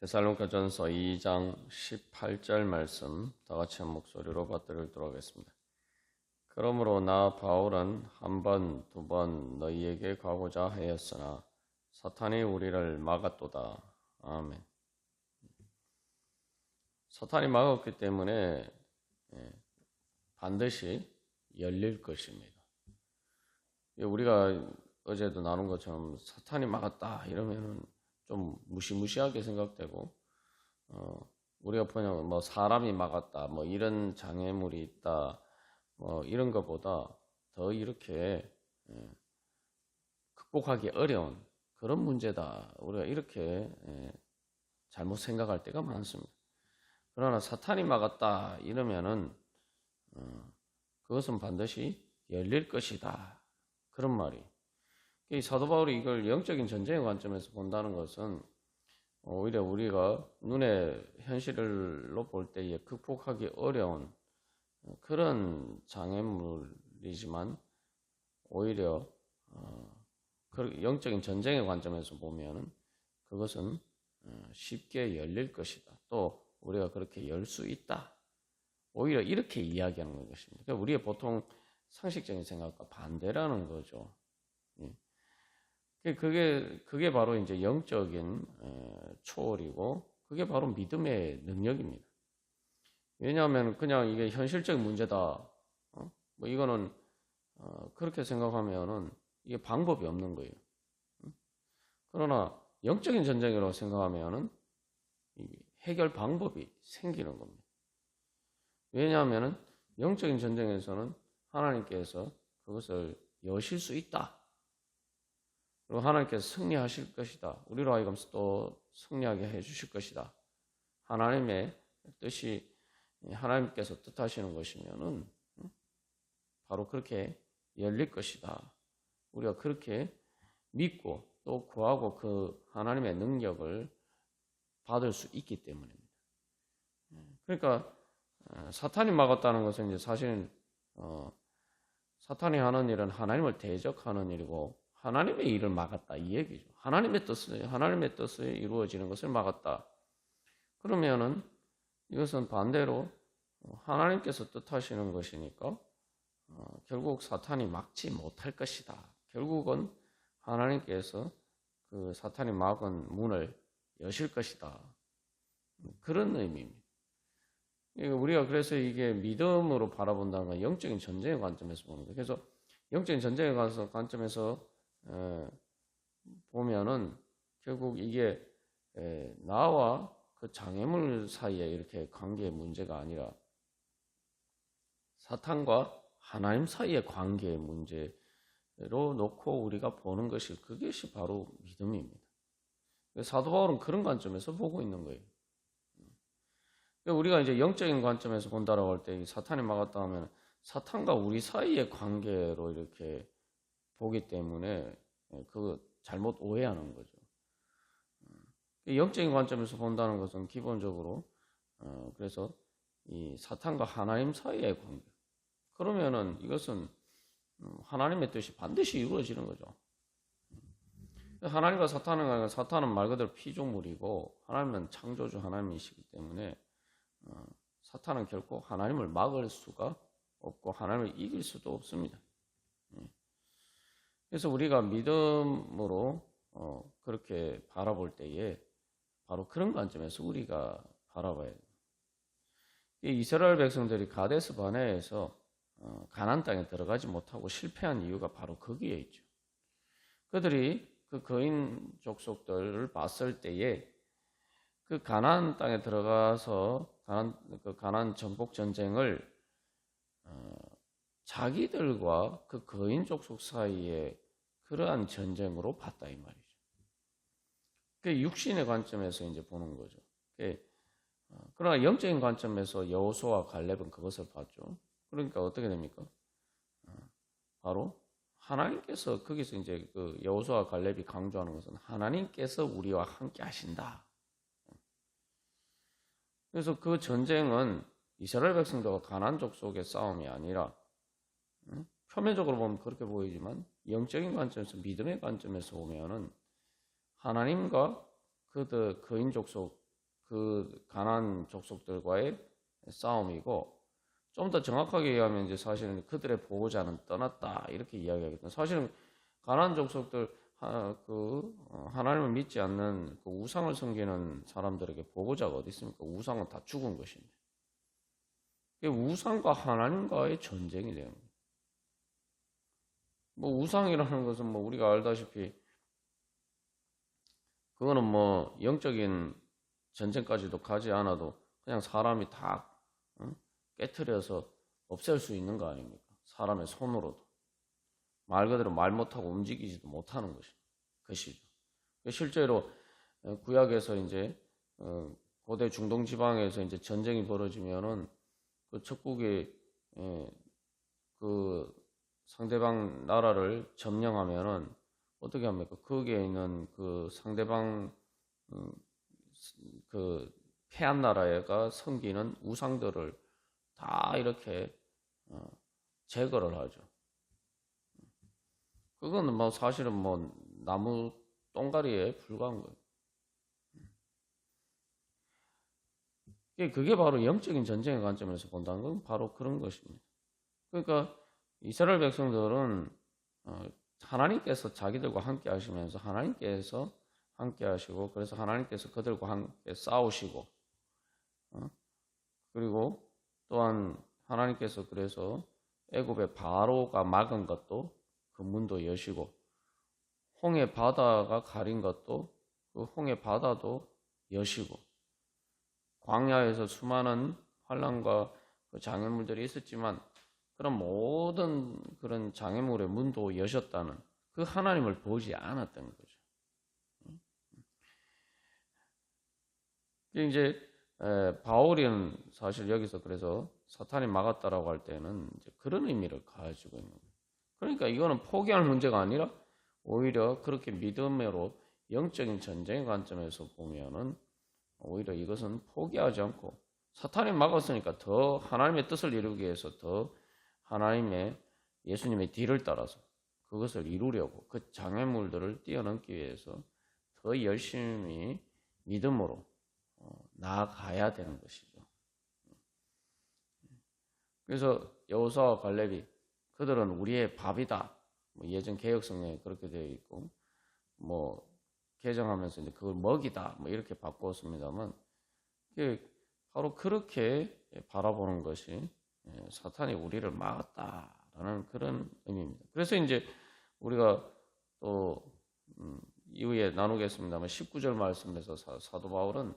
데살로니가전서 2장 18절 말씀 다 같이 한 목소리로 받들도록 하겠습니다. 그러므로 나 바울은 한 번, 두 번 너희에게 가고자 하였으나 사탄이 우리를 막았도다. 아멘. 사탄이 막았기 때문에 예, 반드시 열릴 것입니다. 예, 우리가 어제도 나눈 것처럼 사탄이 막았다 이러면은 좀 무시무시하게 생각되고 어, 우리가 보면 뭐 사람이 막았다 뭐 이런 장애물이 있다 뭐 이런 것보다 더 이렇게 예, 극복하기 어려운 그런 문제다 우리가 이렇게 예, 잘못 생각할 때가 많습니다. 그러나 사탄이 막았다 이러면은 어, 그것은 반드시 열릴 것이다 그런 말이 이 사도 바울이 이걸 영적인 전쟁의 관점에서 본다는 것은 오히려 우리가 눈에 현실로 볼 때에 극복하기 어려운 그런 장애물이지만 오히려 어, 영적인 전쟁의 관점에서 보면은 그것은 어, 쉽게 열릴 것이다. 또 우리가 그렇게 열 수 있다. 오히려 이렇게 이야기하는 것입니다. 그러니까 우리의 보통 상식적인 생각과 반대라는 거죠. 그게 그게 바로 이제 영적인 초월이고 그게 바로 믿음의 능력입니다. 왜냐하면 그냥 이게 현실적 문제다. 어? 뭐 이거는 어, 그렇게 생각하면은 이게 방법이 없는 거예요. 그러나 영적인 전쟁이라고 생각하면은 해결 방법이 생기는 겁니다. 왜냐하면은 영적인 전쟁에서는 하나님께서 그것을 여실 수 있다. 그리고 하나님께서 승리하실 것이다. 우리로 하여금 또 승리하게 해주실 것이다. 하나님의 뜻이 하나님께서 뜻하시는 것이면은 바로 그렇게 열릴 것이다. 우리가 그렇게 믿고 또 구하고 그 하나님의 능력을 받을 수 있기 때문입니다. 그러니까 어, 사탄이 막았다는 것은 이제 사실은 어, 사탄이 하는 일은 하나님을 대적하는 일이고 하나님의 일을 막았다 이 얘기죠. 하나님의 뜻을 하나님의 뜻이 이루어지는 것을 막았다. 그러면은 이것은 반대로 하나님께서 뜻하시는 것이니까 어, 결국 사탄이 막지 못할 것이다. 결국은 하나님께서 그 사탄이 막은 문을 여실 것이다. 그런 의미입니다. 우리가 그래서 이게 믿음으로 바라본다는 건 영적인 전쟁의 관점에서 보는 거예요. 그래서 영적인 전쟁의 관점에서 보면은 결국 이게 나와 그 장애물 사이에 이렇게 관계의 문제가 아니라 사탄과 하나님 사이의 관계의 문제로 놓고 우리가 보는 것이 그것이 바로 믿음입니다. 사도 바울은 그런 관점에서 보고 있는 거예요. 우리가 이제 영적인 관점에서 본다라고 할 때 사탄이 막았다 하면 사탄과 우리 사이의 관계로 이렇게 보기 때문에 예, 그 잘못 오해하는 거죠. 어, 영적인 관점에서 본다는 것은 기본적으로 어, 그래서 이 사탄과 하나님 사이의 관계. 그러면은 이것은 음, 하나님의 뜻이 반드시 이루어지는 거죠. 하나님과 사탄은 사탄은 말 그대로 피조물이고 하나님은 창조주 하나님이시기 때문에 어, 사탄은 결코 하나님을 막을 수가 없고 하나님을 이길 수도 없습니다. 그래서 우리가 믿음으로 어, 그렇게 바라볼 때에 바로 그런 관점에서 우리가 바라봐야 돼요. 이스라엘 백성들이 가데스 바네에서 어, 가난 땅에 들어가지 못하고 실패한 이유가 바로 거기에 있죠. 그들이 그 거인 족속들을 봤을 때에 그 가난 땅에 들어가서 가난 그 가난 정복 전쟁을 어, 자기들과 그 거인 족속 사이에 그러한 전쟁으로 봤다 이 말이죠. 그 육신의 관점에서 이제 보는 거죠. 어, 그러나 영적인 관점에서 여호수와 갈렙은 그것을 봤죠. 그러니까 어떻게 됩니까? 어, 바로 하나님께서 거기서 이제 그 여호수와 갈렙이 강조하는 것은 하나님께서 우리와 함께 하신다. 그래서 그 전쟁은 이스라엘 백성들과 가난 족속의 싸움이 아니라 표면적으로 보면 그렇게 보이지만 영적인 관점에서 믿음의 관점에서 보면은 하나님과 그들 거인 족속 그 가난 족속들과의 싸움이고 좀 더 정확하게 얘기하면 이제 사실은 그들의 보호자는 떠났다 이렇게 이야기하거든요. 사실은 가난 족속들 하, 그 어, 하나님을 믿지 않는 그 우상을 섬기는 사람들에게 보호자가 어디 있습니까? 우상은 다 죽은. 이게 우상과 하나님과의 전쟁이 되는 거예요. 뭐 우상이라는 것은 뭐 우리가 알다시피 그거는 뭐 영적인 전쟁까지도 가지 않아도 그냥 사람이 다 어? 깨트려서 없앨 수 있는 거 아닙니까? 사람의 손으로도. 말 그대로 말 못하고 움직이지도 못하는 것이, 것이죠. 실제로 어, 구약에서 이제 어, 고대 중동 지방에서 이제 전쟁이 벌어지면은 그 적국의 예, 그 상대방 나라를 점령하면은 어떻게 합니까? 거기에 있는 그 상대방 음, 그 패한 나라가 섬기는 우상들을 다 이렇게 어, 제거를 하죠. 그거는 뭐 사실은 뭐 나무 똥가리에 불과한 거예요. 그게 바로 영적인 전쟁의 관점에서 본다는 건 바로 그런 것입니다. 그러니까 이스라엘 백성들은 어, 하나님께서 자기들과 함께 하시면서 하나님께서 함께 하시고 그래서 하나님께서 그들과 함께 싸우시고 어? 그리고 또한 하나님께서 그래서 애굽의 바로가 막은 것도 그 문도 여시고 홍해 바다가 가린 것도 그 홍해 바다도 여시고 광야에서 수많은 환란과 그 장애물들이 있었지만 그런 모든 그런 장애물의 문도 여셨다는 그 하나님을 보지 않았던 거죠. 이제 에, 바울이는 사실 여기서 그래서 사탄이 막았다라고 할 때는 그런 의미를 가지고 있는 거예요. 그러니까 이거는 포기할 문제가 아니라 오히려 그렇게 믿음으로 영적인 전쟁의 관점에서 보면은 오히려 이것은 포기하지 않고 사탄이 막았으니까 더 하나님의 뜻을 이루기 위해서 더 하나님의 예수님의 뒤를 따라서 그것을 이루려고 그 장애물들을 뛰어넘기 위해서 더 열심히 믿음으로 어, 나아가야 되는 것이죠. 그래서 여호사와 갈렙이 그들은 우리의 밥이다. 뭐 예전 개혁 성경에 그렇게 되어 있고 뭐 개정하면서 이제 그걸 먹이다. 뭐 이렇게 바꾸었습니다만 바로 그렇게 바라보는 것이 예, 사탄이 우리를 막았다라는 그런 의미입니다. 그래서 이제 우리가 또 음, 이후에 나누겠습니다만 19절 말씀에서 사, 도 바울은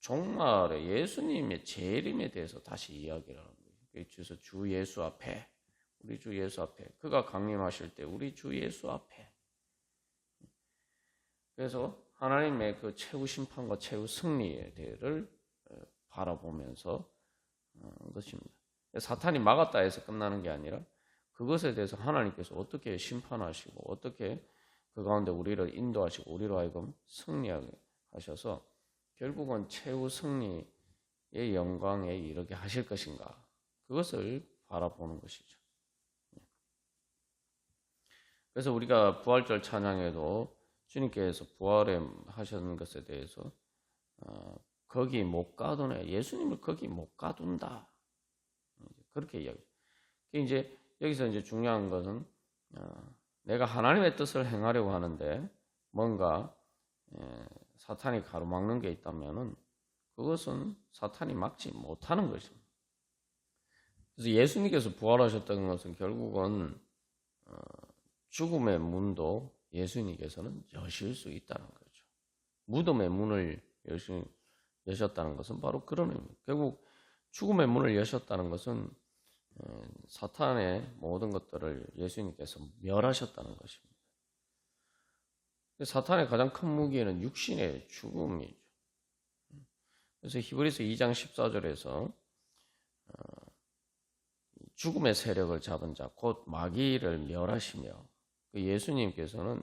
종말에 예수님의 재림에 대해서 다시 이야기를 하는 거예요. 그래서 주 예수 앞에 우리 주 예수 앞에 그가 강림하실 때 우리 주 예수 앞에 그래서 하나님의 그 최후 심판과 최후 승리에 대해를 어, 바라보면서 어, 것입니다. 사탄이 막았다 해서 끝나는 게 아니라 그것에 대해서 하나님께서 어떻게 심판하시고 어떻게 그 가운데 우리를 인도하시고 우리로 하여금 승리하게 하셔서 결국은 최후 승리의 영광에 이르게 하실 것인가 그것을 바라보는 것이죠. 그래서 우리가 부활절 찬양에도 주님께서 부활에 하셨는 것에 대해서 어, 거기 못 가두네 예수님을 거기 못 가둔다 그렇게 이야기. 이제 여기서 이제 중요한 것은 어, 내가 하나님의 뜻을 행하려고 하는데 뭔가 에, 사탄이 가로막는 게 있다면은 그것은 사탄이 막지 못하는 것입니다. 그래서 예수님께서 부활하셨다는 것은 결국은 어, 죽음의 문도 예수님께서는 여실 수 있다는 거죠. 무덤의 문을 여시, 여셨다는 것은 바로 그런 의미입니다. 결국 죽음의 문을 여셨다는 것은 어, 사탄의 모든 것들을 예수님께서 멸하셨다는 것입니다. 사탄의 가장 큰 무기는 육신의 죽음이죠. 그래서 히브리서 2장 14절에서 어, 죽음의 세력을 잡은 자, 곧 마귀를 멸하시며 그 예수님께서는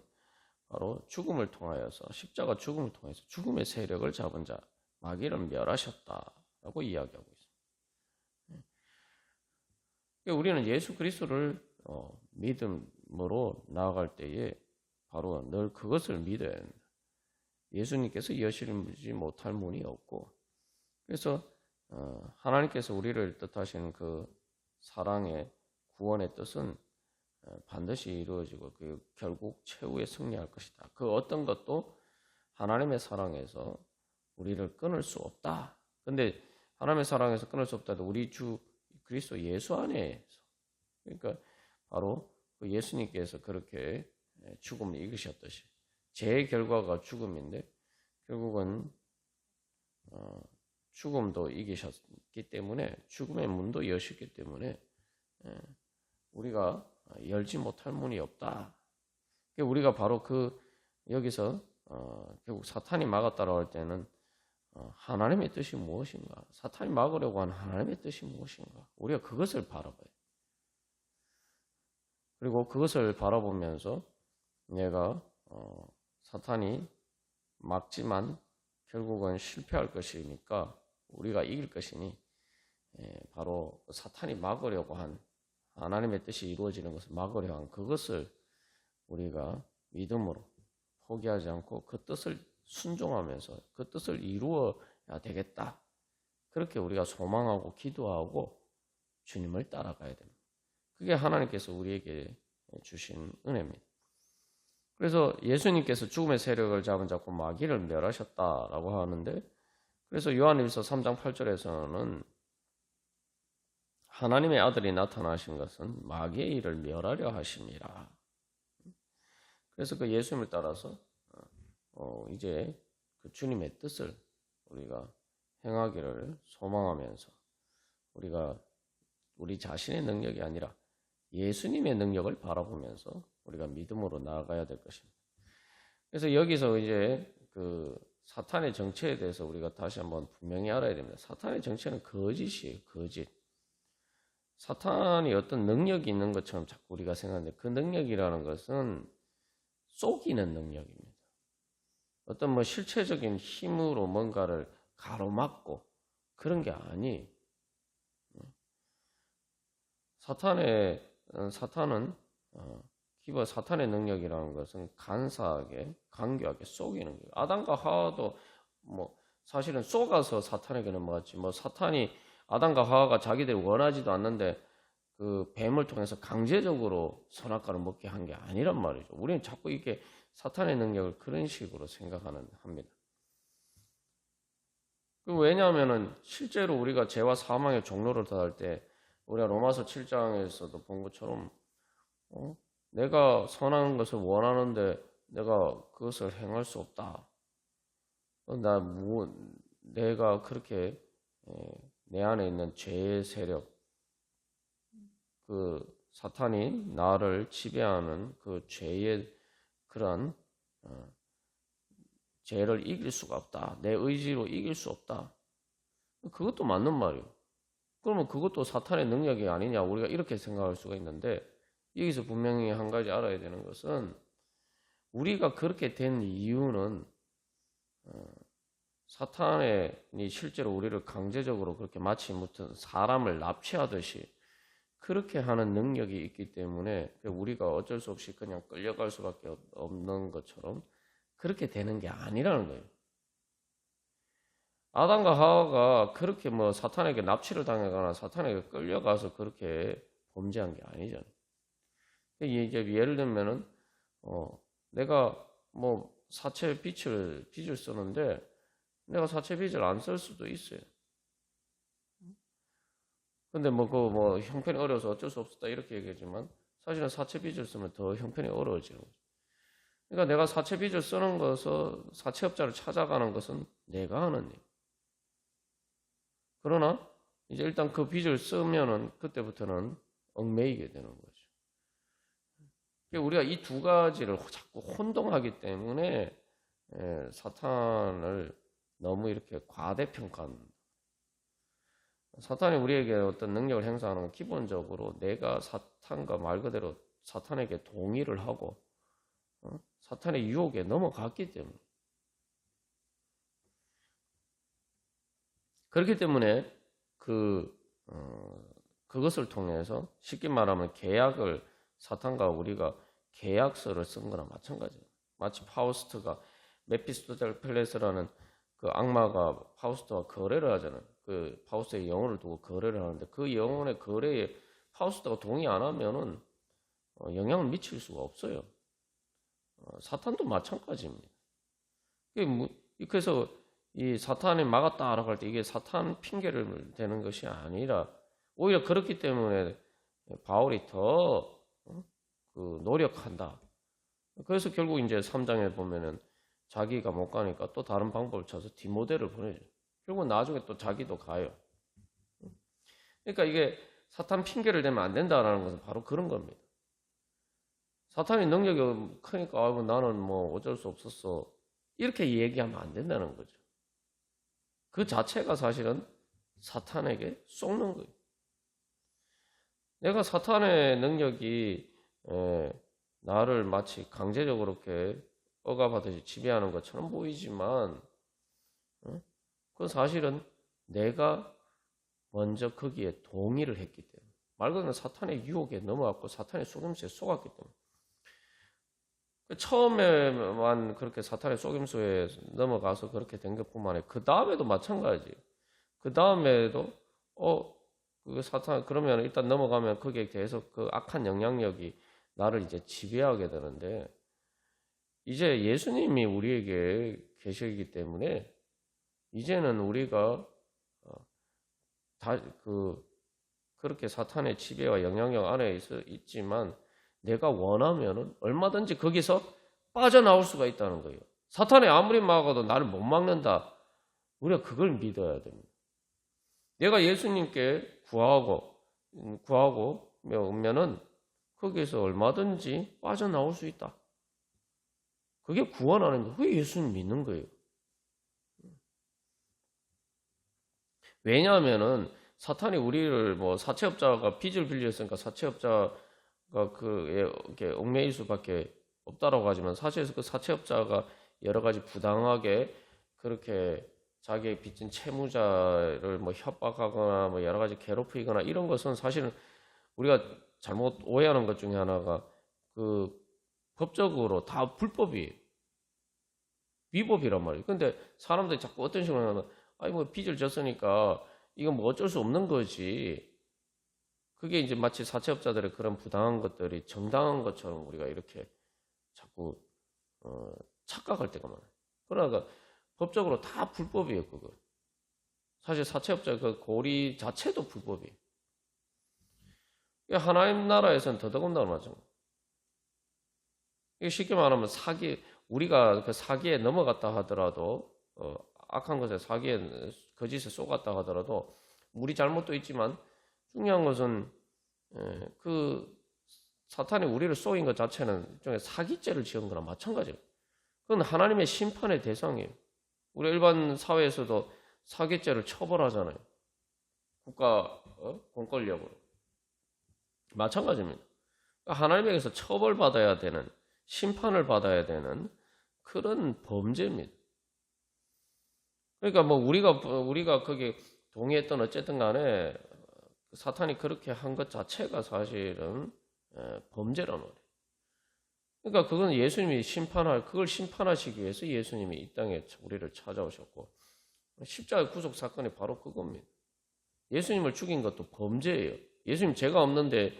바로 죽음을 통하여서 십자가 죽음을 통해서 죽음의 세력을 잡은 자, 마귀를 멸하셨다라고 이야기하고 있습니다. 그러니까 우리는 예수 그리스도를 어, 믿음으로 나아갈 때에 바로 늘 그것을 믿어야 합니다. 예수님께서 여실지 못할 문이 없고 그래서 어, 하나님께서 우리를 뜻하시는 그 사랑의 구원의 뜻은 어, 반드시 이루어지고 그 결국 최후에 승리할 것이다. 그 어떤 것도 하나님의 사랑에서 우리를 끊을 수 없다. 근데 하나님의 사랑에서 끊을 수 없다도 우리 주 그리스도 예수 안에서 그러니까 바로 그 예수님께서 그렇게 죽음을 이기셨듯이 제 결과가 죽음인데 결국은 어, 죽음도 이기셨기 때문에 죽음의 문도 여셨기 때문에 예, 우리가 열지 못할 문이 없다. 그러니까 우리가 바로 그 여기서 어, 결국 사탄이 막았다라고 할 때는 어, 하나님의 뜻이 무엇인가? 사탄이 막으려고 하는 하나님의 뜻이 무엇인가? 우리가 그것을 바라봐요. 그리고 그것을 바라보면서 내가 어, 사탄이 막지만 결국은 실패할 것이니까 우리가 이길 것이니 예, 바로 사탄이 막으려고 한 하나님의 뜻이 이루어지는 것을 막으려 한 그것을 우리가 믿음으로 포기하지 않고 그 뜻을 순종하면서 그 뜻을 이루어야 되겠다. 그렇게 우리가 소망하고 기도하고 주님을 따라가야 됩니다. 그게 하나님께서 우리에게 주신 은혜입니다. 그래서 예수님께서 죽음의 세력을 잡은 자고 마귀를 멸하셨다라고 하는데 그래서 요한일서 3장 8절에서는 하나님의 아들이 나타나신 것은 마귀의 일을 멸하려 하심이라. 그래서 그 예수님을 따라서 어 이제 그 주님의 뜻을 우리가 행하기를 소망하면서 우리가 우리 자신의 능력이 아니라 예수님의 능력을 바라보면서 우리가 믿음으로 나아가야 될 것입니다. 그래서 여기서 이제 그 사탄의 정체에 대해서 우리가 다시 한번 분명히 알아야 됩니다. 사탄의 정체는 거짓이에요, 거짓. 사탄이 어떤 능력이 있는 것처럼 자꾸 우리가 생각하는데 그 능력이라는 것은 쏘기는 능력입니다. 어떤 뭐 실체적인 힘으로 뭔가를 가로막고 그런 게 아니. 사탄의 어, 사탄은 어, 기본 사탄의 능력이라는 것은 간사하게 간교하게 쏘기는 거예요. 아담과 하와도 뭐 사실은 쏘가서 사탄에게 넘어갔지. 뭐 사탄이 아담과 하와가 자기들이 원하지도 않는데 그 뱀을 통해서 강제적으로 선악과를 먹게 한 게 아니란 말이죠. 우리는 자꾸 이렇게 사탄의 능력을 그런 식으로 생각하는 합니다. 그 왜냐하면은 실제로 우리가 죄와 사망의 종로를 다할 때 우리가 로마서 7장에서도 본 것처럼 어? 내가 선한 것을 원하는데 내가 그것을 행할 수 없다. 어, 나 뭐, 내가 그렇게 내 안에 있는 죄의 세력, 그 사탄이 나를 지배하는 그 죄의 그런 어, 죄를 이길 수가 없다. 내 의지로 이길 수 없다. 그것도 맞는 말이에요. 그러면 그것도 사탄의 능력이 아니냐 우리가 이렇게 생각할 수가 있는데 여기서 분명히 한 가지 알아야 되는 것은 우리가 그렇게 된 이유는 어, 사탄이 실제로 우리를 강제적으로 그렇게 마치 무슨 사람을 납치하듯이 그렇게 하는 능력이 있기 때문에 우리가 어쩔 수 없이 그냥 끌려갈 수밖에 없는 것처럼 그렇게 되는 게 아니라는 거예요. 아담과 하와가 그렇게 뭐 사탄에게 납치를 당하거나 사탄에게 끌려가서 그렇게 범죄한 게 아니잖아요. 이제 예를 들면은 어 내가 뭐 사채 빚을 빚을 쓰는데 내가 사채 빚을 안 쓸 수도 있어요. 근데 뭐 그 뭐 형편이 어려서 어쩔 수 없었다 이렇게 얘기하지만 사실은 사채 빚을 쓰면 더 형편이 어려워지는 거죠. 그러니까 내가 사채 빚을 쓰는 것은 사채업자를 찾아가는 것은 내가 하는 일. 그러나 이제 일단 그 빚을 쓰면은 그때부터는 얽매이게 되는 거죠. 그러니까 우리가 이 두 가지를 자꾸 혼동하기 때문에 예, 사탄을 너무 이렇게 과대평가합니다. 사탄이 우리에게 어떤 능력을 행사하는 건 기본적으로 내가 사탄과 말 그대로 사탄에게 동의를 하고 어? 사탄의 유혹에 넘어갔기 때문에 그렇기 때문에 그 어, 그것을 통해서 쉽게 말하면 계약을 사탄과 우리가 계약서를 쓴 거나 마찬가지예요. 마치 파우스트가 메피스토펠레스라는 그 악마가 파우스트와 거래를 하잖아요. 그 파우스트의 영혼을 두고 거래를 하는데 그 영혼의 거래에 파우스트가 동의 안 하면은 어, 영향을 미칠 수가 없어요. 어, 사탄도 마찬가지입니다. 뭐- 그래서 이 사탄이 막았다라고 할 때 이게 사탄 핑계를 대는 것이 아니라 오히려 그렇기 때문에 바울이 더 어, 그 노력한다. 그래서 결국 이제 3장에 보면은 자기가 못 가니까 또 다른 방법을 찾아서 디모데를 보내죠. 결국 나중에 또 자기도 가요. 그러니까 이게 사탄 핑계를 대면 안 된다라는 것은 바로 그런 겁니다. 사탄의 능력이 크니까 아이고 나는 뭐 어쩔 수 없었어. 이렇게 얘기하면 안 된다는 거죠. 그 자체가 사실은 사탄에게 속는 거예요. 내가 사탄의 능력이 에, 나를 마치 강제적으로 이렇게 억압하듯이 지배하는 것처럼 보이지만 어? 그 사실은 내가 먼저 거기에 동의를 했기 때문에 말 그대로 사탄의 유혹에 넘어갔고 사탄의 속임수에 속았기 때문에 그 처음에만 그렇게 사탄의 속임수에 넘어가서 그렇게 된 것뿐만 아니라 그 다음에도 마찬가지예요. 그 다음에도 어, 그 사탄 그러면 일단 넘어가면 거기에 계속 그 악한 영향력이 나를 이제 지배하게 되는데 이제 예수님이 우리에게 계시기 때문에 이제는 우리가 어, 다그 그렇게 사탄의 지배와 영향력 안에 있어 있지만 내가 원하면은 얼마든지 거기서 빠져나올 수가 있다는 거예요. 사탄이 아무리 막아도 나를 못 막는다. 우리가 그걸 믿어야 됩니다. 내가 예수님께 구하고 음, 구하고 오면은 거기에서 얼마든지 빠져나올 수 있다. 그게 구원하는 거. 그게 예수님 믿는 거예요. 왜냐하면은 사탄이 우리를 뭐 사채업자가 빚을 빌렸으니까 사채업자가 그에 이렇게 얽매일 수밖에 없다라고 하지만 사실 그 사채업자가 여러 가지 부당하게 그렇게 자기의 빚진 채무자를 뭐 협박하거나 뭐 여러 가지 괴롭히거나 이런 것은 사실은 우리가 잘못 오해하는 것 중에 하나가 그 법적으로 다 불법이에요. 위법이란 말이에요. 근데 사람들이 자꾸 어떤 식으로 하냐면 아니 뭐 빚을 졌으니까 이건 뭐 어쩔 수 없는 거지. 그게 이제 마치 사채업자들의 그런 부당한 것들이 정당한 것처럼 우리가 이렇게 자꾸 어, 착각할 때가 많아요. 그러니까 법적으로 다 불법이에요, 그거. 사실 사채업자 그 고리 자체도 불법이에요. 하나님 나라에서는 더더군다나 마찬가지. 쉽게 말하면 사기, 우리가 그 사기에 넘어갔다 하더라도, 어, 악한 것에 사기에, 거짓에 속았다 하더라도, 우리 잘못도 있지만, 중요한 것은, 에, 그, 사탄이 우리를 쏘인 것 자체는 일종의 사기죄를 지은 거랑 마찬가지예요. 그건 하나님의 심판의 대상이에요. 우리 일반 사회에서도 사기죄를 처벌하잖아요. 국가 어? 공권력으로. 마찬가지입니다. 그러니까 하나님에게서 처벌받아야 되는 심판을 받아야 되는 그런 범죄입니다. 그러니까 뭐 우리가 우리가 거기에 동의했던 어쨌든 간에 사탄이 그렇게 한 것 자체가 사실은 에, 범죄란 말이에요. 그러니까 그건 예수님이 심판할 그걸 심판하시기 위해서 예수님이 이 땅에 우리를 찾아오셨고 십자가 구속 사건이 바로 그겁니다. 예수님을 죽인 것도 범죄예요. 예수님 죄가 없는데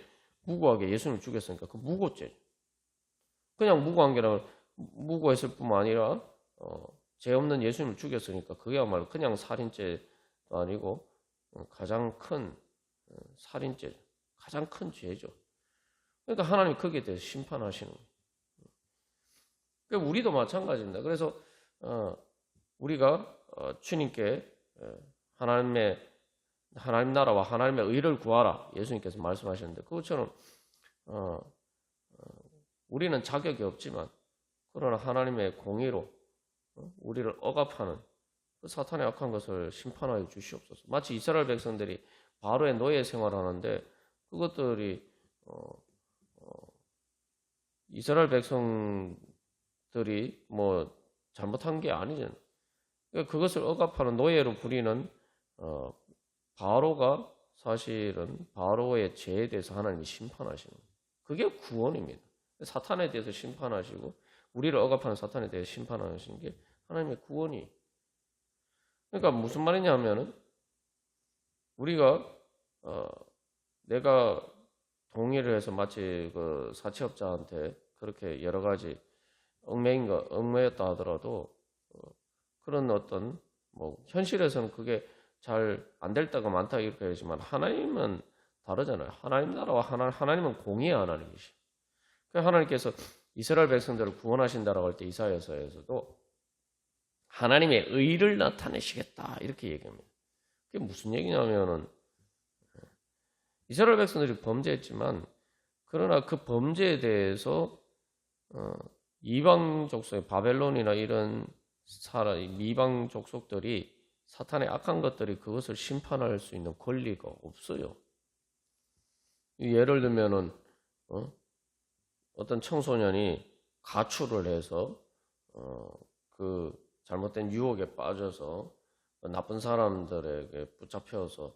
무고하게 예수님을 죽였으니까 그 무고죄. 그냥 무고한 게 아니라 무고했을 뿐만 아니라 어, 죄 없는 예수님을 죽였으니까 그게야말로 그냥 살인죄도 아니고 어, 가장 큰 어, 살인죄, 가장 큰 죄죠. 그러니까 하나님 거기에 대해서 심판하시는 거예요. 그러니까 우리도 마찬가지입니다. 그래서 어, 우리가 어, 주님께 어, 하나님의 하나님 나라와 하나님의 의를 구하라 예수님께서 말씀하셨는데 그것처럼 우리는 자격이 없지만 그러나 하나님의 공의로 어, 우리를 억압하는 그 사탄의 악한 것을 심판하여 주시옵소서. 마치 이스라엘 백성들이 바로의 노예 생활하는데 그것들이 어, 어, 이스라엘 백성들이 뭐 잘못한 게 아니잖아요. 그러니까 그것을 억압하는 노예로 부리는 어, 바로가 사실은 바로의 죄에 대해서 하나님이 심판하시는. 그게 구원입니다. 사탄에 대해서 심판하시고 우리를 억압하는 사탄에 대해서 심판하시는 게 하나님의 구원이. 그러니까 무슨 말이냐면은 우리가 어, 내가 동의를 해서 마치 그 사채업자한테 그렇게 여러 가지 얽매인 거 얽매였다 하더라도 어, 그런 어떤 뭐 현실에서는 그게 잘 안 될 때가 많다 이렇게 하지만 하나님은 다르잖아요. 하나님 나라와 하나, 하나님은 공의의 하나님이시. 그 하나님께서 이스라엘 백성들을 구원하신다라고 할 때 이사야서에서도 하나님의 의를 나타내시겠다 이렇게 얘기합니다. 그게 무슨 얘기냐면은 이스라엘 백성들이 범죄했지만 그러나 그 범죄에 대해서 어, 이방 족속 바벨론이나 이런 사람 미방 족속들이 사탄의 악한 것들이 그것을 심판할 수 있는 권리가 없어요. 예를 들면은 어? 어떤 청소년이 가출을 해서 어, 그 잘못된 유혹에 빠져서 나쁜 사람들에게 붙잡혀서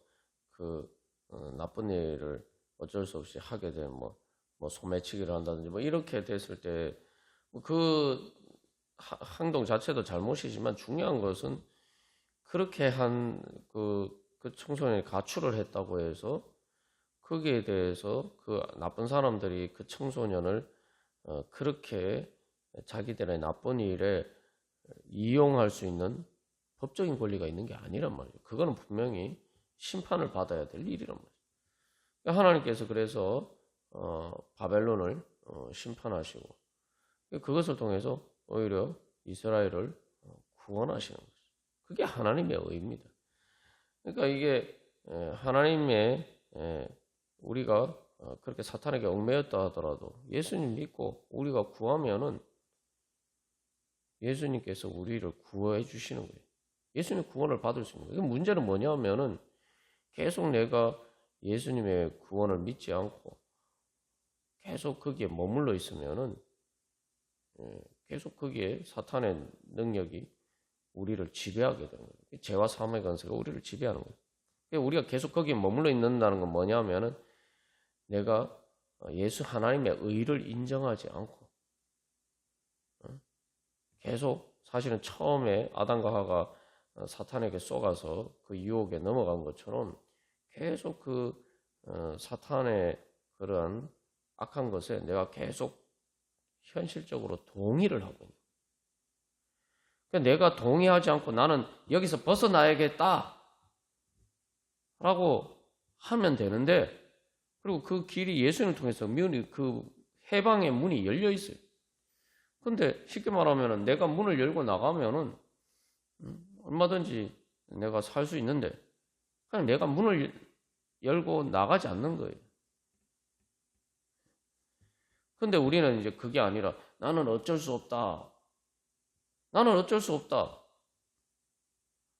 그 어, 나쁜 일을 어쩔 수 없이 하게 된 뭐, 뭐 소매치기를 한다든지 뭐 이렇게 됐을 때 그 행동 자체도 잘못이지만 중요한 것은 그렇게 한그 그 청소년이 가출을 했다고 해서 거기에 대해서 그 나쁜 사람들이 그 청소년을 어, 그렇게 자기들의 나쁜 일에 이용할 수 있는 법적인 권리가 있는 게 아니란 말이에요. 그거는 분명히 심판을 받아야 될 일이란 말이에요. 그러니까 하나님께서 그래서 어, 바벨론을 어, 심판하시고 그것을 통해서 오히려 이스라엘을 어, 구원하시는 거죠. 그게 하나님의 의입니다. 그러니까 이게 에, 하나님의 에, 우리가 어, 그렇게 사탄에게 얽매였다 하더라도 예수님 믿고 우리가 구하면은 예수님께서 우리를 구해 주시는 거예요. 예수님 구원을 받을 수 있는 거예요. 문제는 뭐냐면은 계속 내가 예수님의 구원을 믿지 않고 계속 거기에 머물러 있으면은 예, 계속 거기에 사탄의 능력이 우리를 지배하게 되는 거예요. 죄와 사망의 권세가 우리를 지배하는 거예요. 그러니까 우리가 계속 거기에 머물러 있는다는 건 뭐냐면은 내가 예수 하나님의 의를 인정하지 않고 어? 계속 사실은 처음에 아담과 하가 사탄에게 쏘가서 그 유혹에 넘어간 것처럼 계속 그 어, 사탄의 그런 악한 것에 내가 계속 현실적으로 동의를 하고 있는 그러니까 내가 동의하지 않고 나는 여기서 벗어나야겠다 라고 하면 되는데 그리고 그 길이 예수님을 통해서 그 해방의 문이 열려 있어요. 근데 쉽게 말하면 내가 문을 열고 나가면은 음, 얼마든지 내가 살 수 있는데 그냥 내가 문을 열고 나가지 않는 거예요. 근데 우리는 이제 그게 아니라 나는 어쩔 수 없다. 나는 어쩔 수 없다.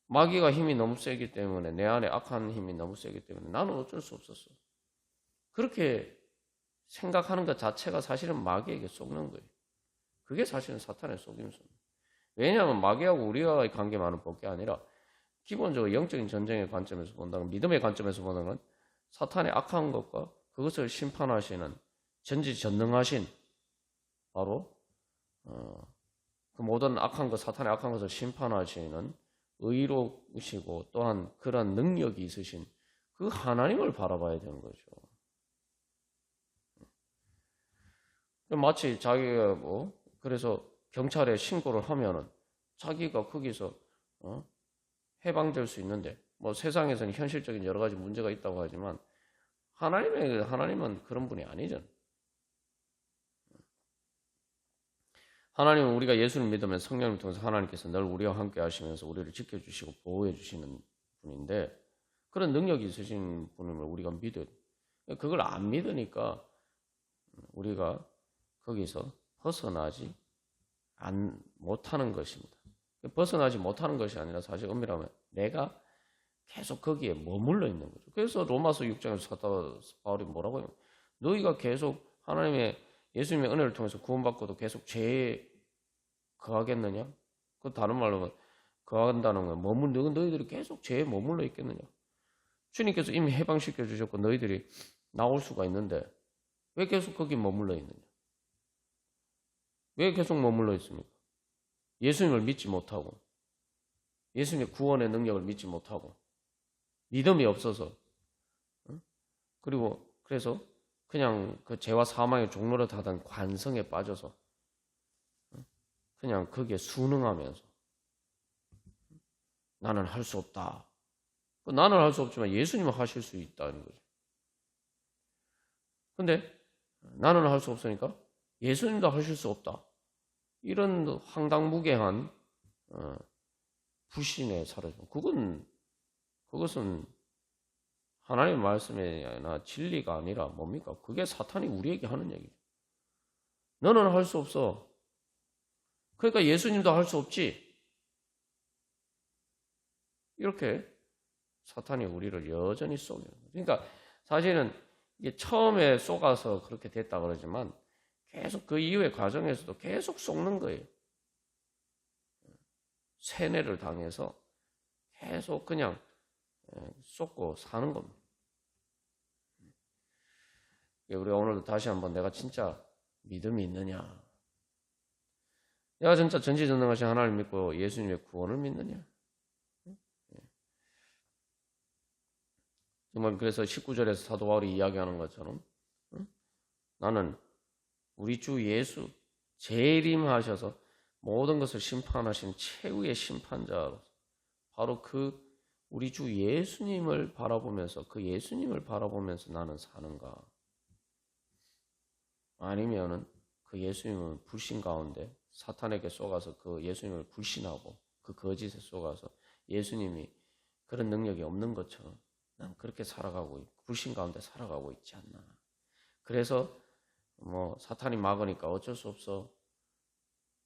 마귀가 힘이 너무 세기 때문에 내 안에 악한 힘이 너무 세기 때문에 나는 어쩔 수 없었어. 그렇게 생각하는 것 자체가 사실은 마귀에게 속는 거예요. 그게 사실은 사탄의 속임수입니다. 왜냐하면 마귀하고 우리와의 관계만은 볼게 아니라 기본적으로 영적인 전쟁의 관점에서 본다면 믿음의 관점에서 보는 건 사탄의 악한 것과 그것을 심판하시는 전지전능하신 바로 어, 그 모든 악한 것, 사탄의 악한 것을 심판하시는 의로우시고 또한 그런 능력이 있으신 그 하나님을 바라봐야 되는 거죠. 마치 자기가 뭐 그래서 경찰에 신고를 하면은 자기가 거기서 어? 해방될 수 있는데 뭐 세상에서는 현실적인 여러 가지 문제가 있다고 하지만 하나님의 하나님은 그런 분이 아니잖아요. 하나님은 우리가 예수를 믿으면 성령을 통해서 하나님께서 늘 우리와 함께 하시면서 우리를 지켜주시고 보호해 주시는 분인데 그런 능력이 있으신 분임을 우리가 믿어요. 그걸 안 믿으니까 우리가 거기서 벗어나지 안, 못하는 것입니다. 벗어나지 못하는 것이 아니라 사실 엄밀하면 내가 계속 거기에 머물러 있는 거죠. 그래서 로마서 6장에서 사도 바울이 뭐라고 해요? 너희가 계속 하나님의 예수님의 은혜를 통해서 구원받고도 계속 죄에 거하겠느냐? 그 다른 말로 거한다는 건 머물 너희들이 계속 죄에 머물러 있겠느냐? 주님께서 이미 해방시켜 주셨고 너희들이 나올 수가 있는데 왜 계속 거기 머물러 있느냐? 왜 계속 머물러 있습니까? 예수님을 믿지 못하고 예수님의 구원의 능력을 믿지 못하고 믿음이 없어서 응? 그리고 그래서 그냥 그 죄와 사망의 종로를 타던 관성에 빠져서 응? 그냥 거기에 순응하면서 나는 할 수 없다. 그 나는 할 수 없지만 예수님은 하실 수 있다는 거죠. 근데 나는 할 수 없으니까 예수님도 하실 수 없다. 이런 황당무계한 어, 불신에 사라져. 그건 그것은 하나님의 말씀이나 진리가 아니라 뭡니까? 그게 사탄이 우리에게 하는 얘기죠. 너는 할 수 없어. 그러니까 예수님도 할 수 없지. 이렇게 사탄이 우리를 여전히 속여요. 그러니까 사실은 이게 처음에 속아서 그렇게 됐다 그러지만 계속 그 이후의 과정에서도 계속 속는 거예요. 세뇌를 당해서 계속 그냥 쏟고 사는 겁니다. 우리 오늘도 다시 한번 내가 진짜 믿음이 있느냐? 내가 진짜 전지전능하신 하나님 믿고 예수님의 구원을 믿느냐? 정말 그래서 19절에서 사도 바울이 이야기하는 것처럼 나는 우리 주 예수 재림하셔서 모든 것을 심판하신 최후의 심판자로서 바로 그 우리 주 예수님을 바라보면서 그 예수님을 바라보면서 나는 사는가? 아니면은 그 예수님을 불신 가운데 사탄에게 속아서 그 예수님을 불신하고 그 거짓에 속아서 예수님이 그런 능력이 없는 것처럼 난 그렇게 살아가고 있고 불신 가운데 살아가고 있지 않나. 그래서 뭐 사탄이 막으니까 어쩔 수 없어.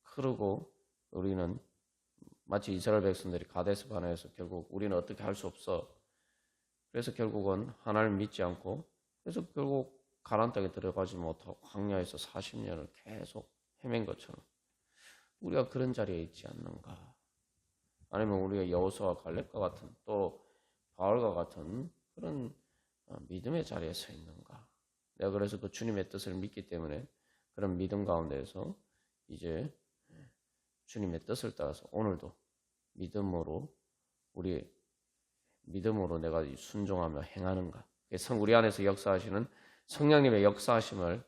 그러고 우리는 마치 이스라엘 백성들이 가데스 바나에서 결국 우리는 어떻게 할 수 없어. 그래서 결국은 하나님 을 믿지 않고 그래서 결국 가나안 땅에 들어가지 못하고 광야에서 40년을 계속 헤맨 것처럼 우리가 그런 자리에 있지 않는가? 아니면 우리가 여호수와 갈렙과 같은 또 바울과 같은 그런 어, 믿음의 자리에 서 있는가? 내가 그래서 그 주님의 뜻을 믿기 때문에 그런 믿음 가운데서 이제 주님의 뜻을 따라서 오늘도 믿음으로 우리 믿음으로 내가 순종하며 행하는가? 성 우리 안에서 역사하시는 성령님의 역사하심을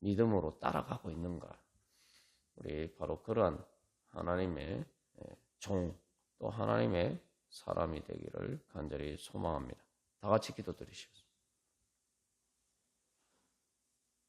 믿음으로 따라가고 있는가? 우리 바로 그러한 하나님의 종, 또 하나님의 사람이 되기를 간절히 소망합니다. 다 같이 기도 드리십시오.